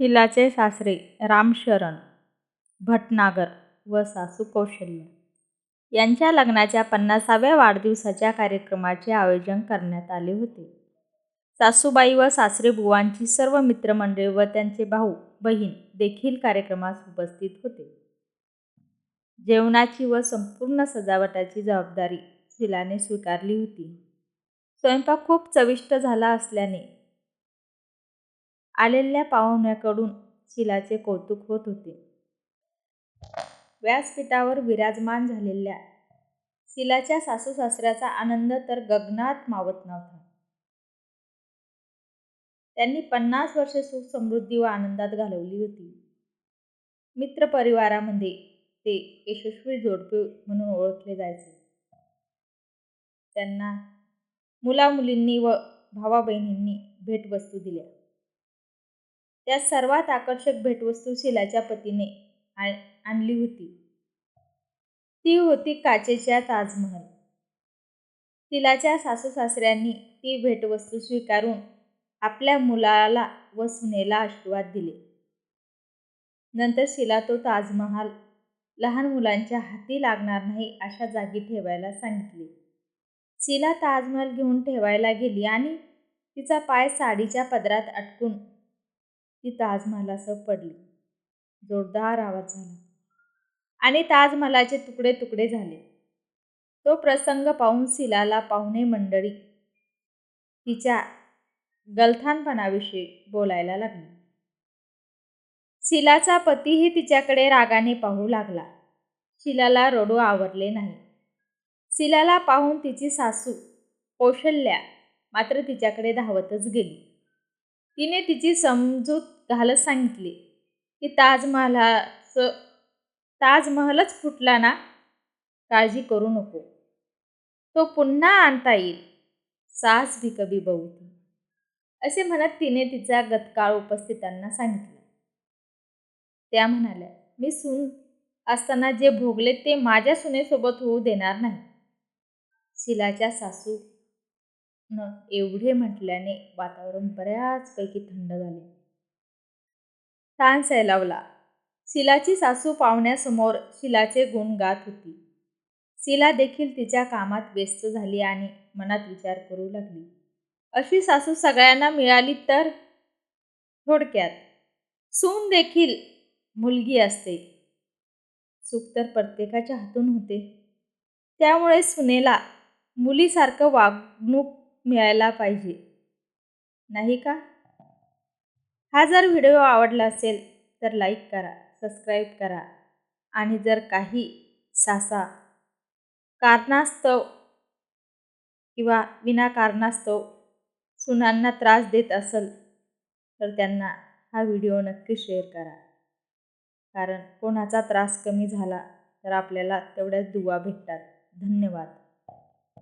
हिलाचे सासरे रामशरण भटनागर व सासू कौशल्य यांच्या लग्नाच्या पन्नासाव्या वाढदिवसाच्या कार्यक्रमाचे आयोजन करण्यात आले होते. सासूबाई व सासरे बुवांची सर्व मित्रमंडळी व त्यांचे भाऊ बहीण देखील कार्यक्रमास उपस्थित होते. जेवणाची व संपूर्ण सजावटाची जबाबदारी शिलाने स्वीकारली होती. स्वयंपाक खूप चविष्ट झाला असल्याने आलेल्या पाहुण्याकडून शिलाचे कौतुक होत होते. व्यासपीठावर विराजमान झालेल्या शिलाच्या सासूसासऱ्याचा आनंद तर गगनात मावत नव्हता. त्यांनी पन्नास वर्षे सुख समृद्धी व आनंदात घालवली होती. मित्रपरिवारामध्ये ते यशस्वी जोडपे म्हणून ओळखले जायचे. त्यांना मुला-मुलींनी व भावा-बहिणींनी भेटवस्तू दिल्या. त्यात सर्वात आकर्षक भेटवस्तू शिलाच्या पतीने आणली होती ती होती काचेच्या ताजमहल तिलाच्या सासू-सासऱ्यांनी ती भेटवस्तू स्वीकारून आपल्या मुलाला व सुनेला आशीर्वाद दिले. नंतर शिला तो ताजमहाल लहान मुलांच्या हाती लागणार नाही अशा जागी ठेवायला सांगितले. शिला ताजमहल घेऊन ठेवायला गेली आणि तिचा पाय साडीच्या पदरात अटकून ती ताजमहालासह पडली. जोरदार आवाज झाला आणि ताजमहालाचे तुकडे तुकडे झाले. तो प्रसंग पाहून सिलाला पाहुणे मंडळी तिच्या गलथानपणाविषयी बोलायला लागली. शिलाचा पतीही तिच्याकडे रागाने पाहू लागला. शिलाला रडू आवरले नाही. शिलाला पाहून तिची सासू कौशल्या मात्र तिच्याकडे धावतच गेली. तिने तिची समजूत घालत सांगितली की ताजमहलच फुटला ना, काळजी करू नको. तो पुन्हा आणता येईल. सास भी कभी असे म्हणत तिने तिचा गतकाळ उपस्थितांना सांगितला. त्या म्हणाल्या, मी सून असताना जे भोगले ते माझ्या सुनेसोबत होऊ देणार नाही. शिलाच्या सासू न एवढे म्हटल्याने वातावरण बऱ्याचपैकी थंड झाले. ताण सैलावला. शिलाची सासू पाहुण्यासमोर शिलाचे गुण गात होती. शिला देखील तिच्या कामात व्यस्त झाली आणि मनात विचार करू लागली. अशी सासू सगळ्यांना मिळाली तर? थोडक्यात सून देखील मुलगी असते. सुख तर प्रत्येकाच्या हातून होते. त्यामुळे सुनेला मुलीसारखं वागणूक मिळायला पाहिजे, नाही का? हा जर व्हिडिओ आवडला असेल तर लाईक करा, सबस्क्राईब करा आणि जर काही सासा कारणास्तव किंवा विनाकारणास्तव सुनांना त्रास देत असेल तर त्यांना हा व्हिडिओ नक्की शेअर करा. कारण कोणाचा त्रास कमी झाला तर आपल्याला तेवढ्याच दुवा भेटतात. धन्यवाद.